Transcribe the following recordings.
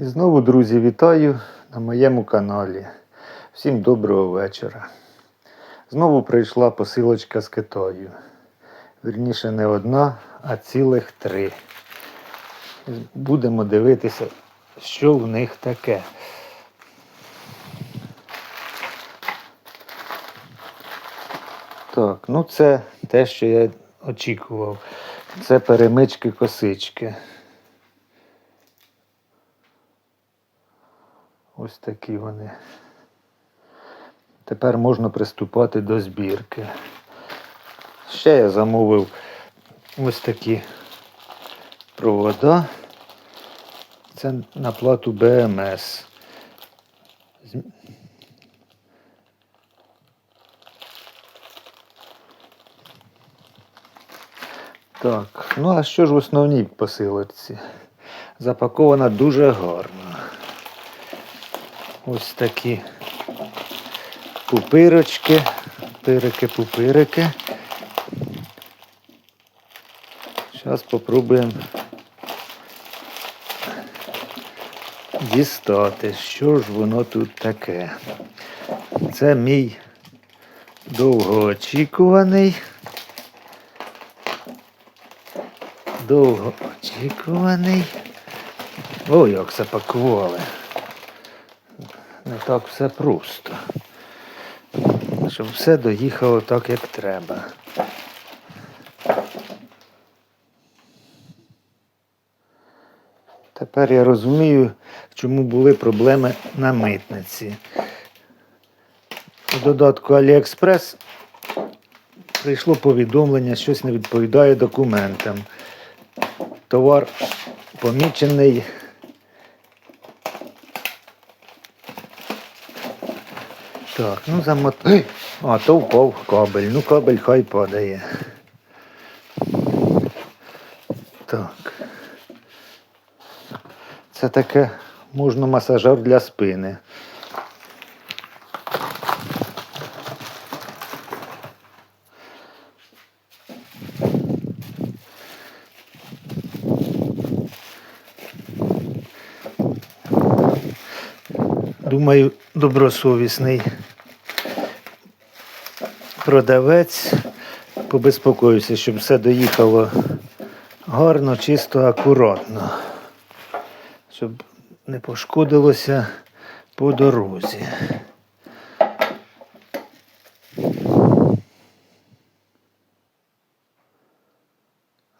І знову, друзі, вітаю на моєму каналі. Всім доброго вечора. Знову прийшла посилочка з Китаю. Вірніше, не одна, а цілих три. Будемо дивитися, що в них таке. Так, ну це те, що я очікував. Це перемички косички. Ось такі вони. Тепер можна приступати до збірки. Ще я замовив ось такі провода. Це на плату БМС. Так, ну а що ж в основній посилочці? Запакована дуже гарно. Ось такі пупирочки, пирики, пупирики. Зараз спробуємо дістати, що ж воно тут таке. Це мій довгоочікуваний. Довгоочікуваний. О, як запакували. Не так все просто. Щоб все доїхало так, як треба. Тепер я розумію, чому були проблеми на митниці. У додатку AliExpress прийшло повідомлення, щось не відповідає документам. Товар помічений. Так, ну замот... Ей! А, то впав кабель. Ну кабель хай падає. Так. Це таке можна масажер для спини. Думаю, добросовісний продавець побезпокоївся, щоб все доїхало гарно, чисто, акуратно, щоб не пошкодилося по дорозі.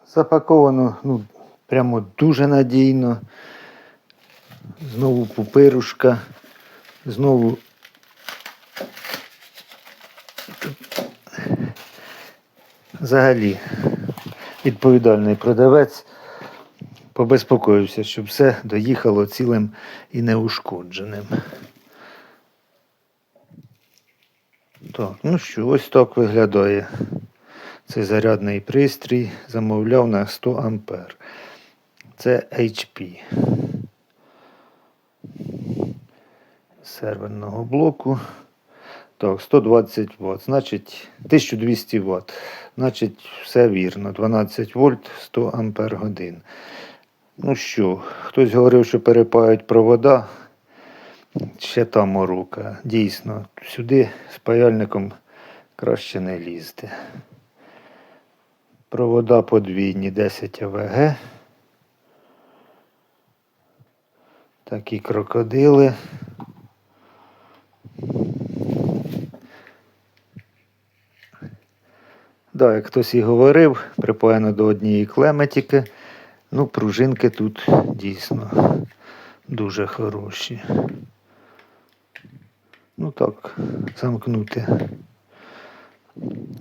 Запаковано ну, прямо дуже надійно. Знову пупирушка, знову взагалі відповідальний продавець побезпокоївся, щоб все доїхало цілим і неушкодженим. Так, ну що, ось так виглядає цей зарядний пристрій. Замовляв на 100 ампер. Це HP. серверного блоку. Так, 120 Вт, значить 1200 Вт. Значить, все вірно. 12 вольт 100 ампер годин. Ну що, хтось говорив, що перепають провода. Ще та морока. Дійсно, сюди з паяльником краще не лізти. Провода подвійні 10 АВГ. Такі крокодили. Да, як хтось і говорив, припаяно до однієї клеми. Ну, пружинки тут дійсно дуже хороші. Ну так, замкнути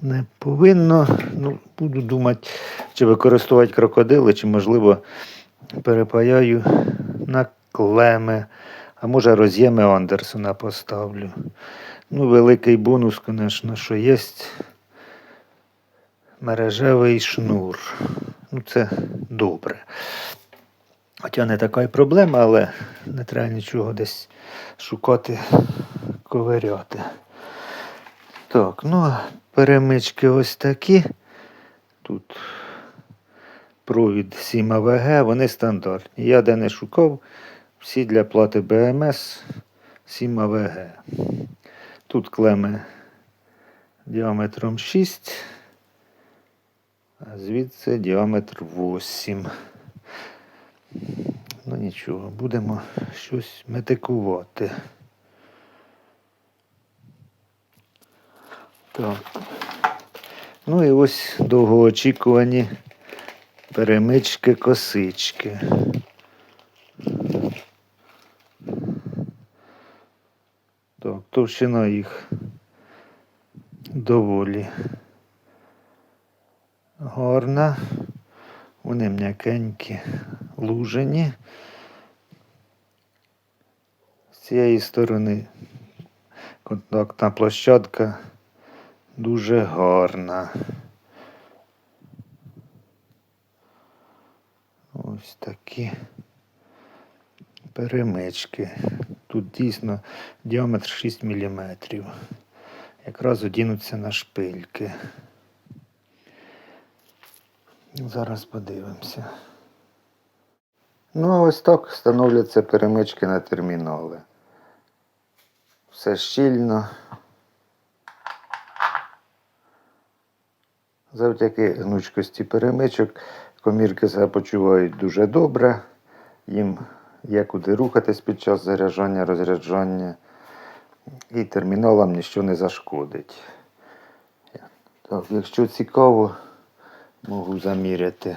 не повинно. Ну, буду думати, чи використовувати крокодили, чи, можливо, перепаяю на клеми. А може роз'єми Андерсона поставлю. Ну, великий бонус, звісно, що є мережевий шнур. Ну, це добре. Хоча не така й проблема, але не треба нічого десь шукати, ковиряти. Так, ну, перемички ось такі. Тут провід 7 АВГ, вони стандартні. Я де не шукав, Всі для плати БМС 7 АВГ. Тут клеми діаметром 6, а звідси діаметр 8. Ну нічого, будемо щось метикувати. Так. Ну і ось довгоочікувані перемички косички. Так, товщина їх доволі гарна. Вони м'якенькі, лужені. З цієї сторони контактна площадка дуже гарна. Ось такі перемички. Тут дійсно діаметр 6 мм. Якраз одінуться на шпильки. Зараз подивимося. Ну, а ось так встановлюються перемички на термінали. Все щільно. Завдяки гнучкості перемичок комірки себе почувають дуже добре. Їм є куди рухатись під час заряджання, розряджання. І терміналам нічого не зашкодить. Так, якщо цікаво, можу заміряти.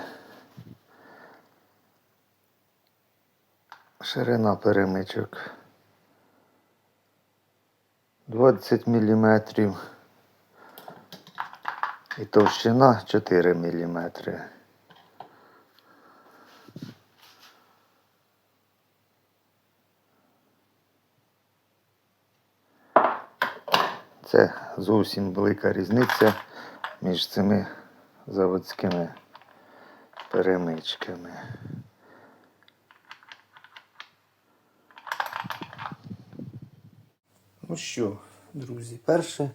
Ширина перемичок 20 мм і товщина 4 мм. Це зовсім велика різниця між цими заводськими перемичками. Ну що, друзі, перше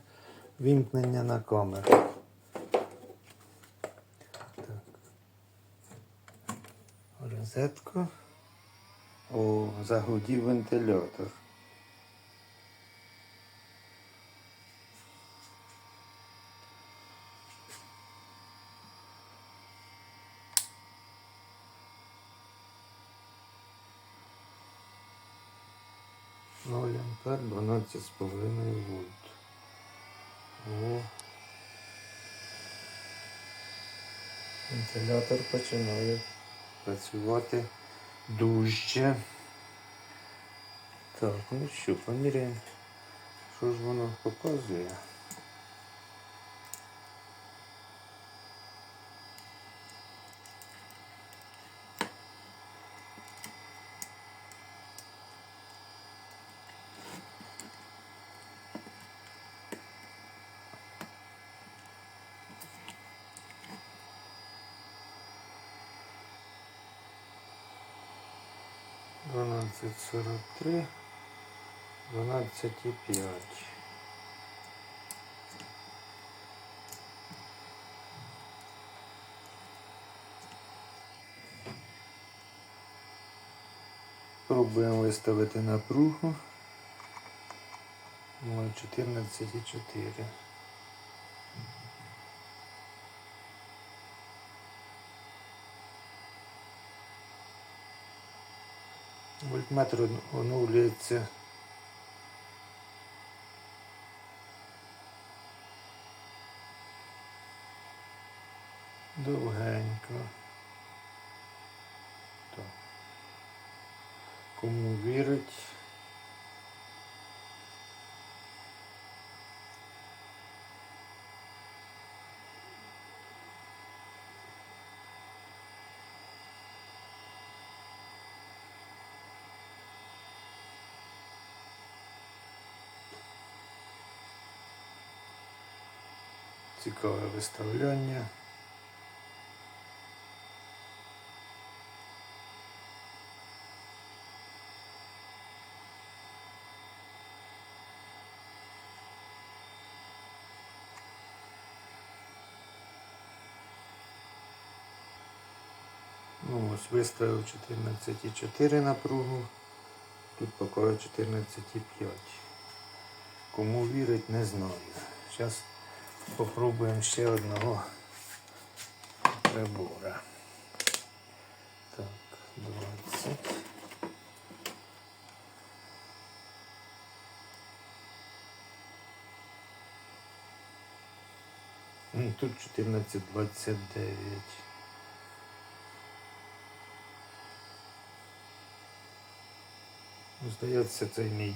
вімкнення на камеру. Так. Розетка. О, загудів вентилятор. Ампер, 12,5 вольт. О. Вентилятор починає працювати дужче. Так, ну що, поміряємо. Що ж воно показує? Дванадцять сорок три, дванадцять і п'ять. Пробуємо виставити напругу. 14,4. Вольтметр оновлюється. Довгенько. Так. Кому вірить? Цікаве виставляння. Ну, ось виставив 14,4 напругу. Тут поки 14,5. Кому вірить, не знаю. Зараз попробуємо ще одного прибора. Так, 20. М, Тут 14,29. Ну, Здається, цей мій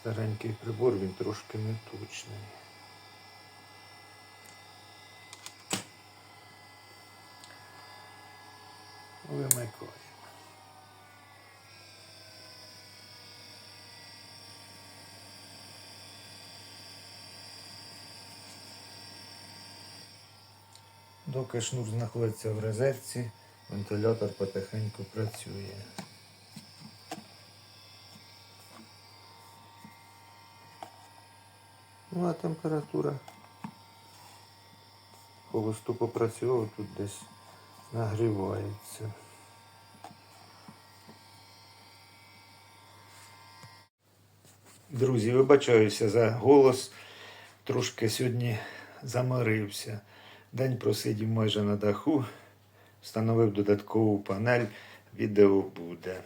старенький прибор, він трошки неточний. Вимикаємо. Доки шнур знаходиться в розетці, вентилятор потихеньку працює. Ну, а температура холосту попрацював, тут десь нагрівається. Друзі, вибачаюся за голос. Трошки сьогодні замарився. День просидів майже на даху, встановив додаткову панель, відео буде.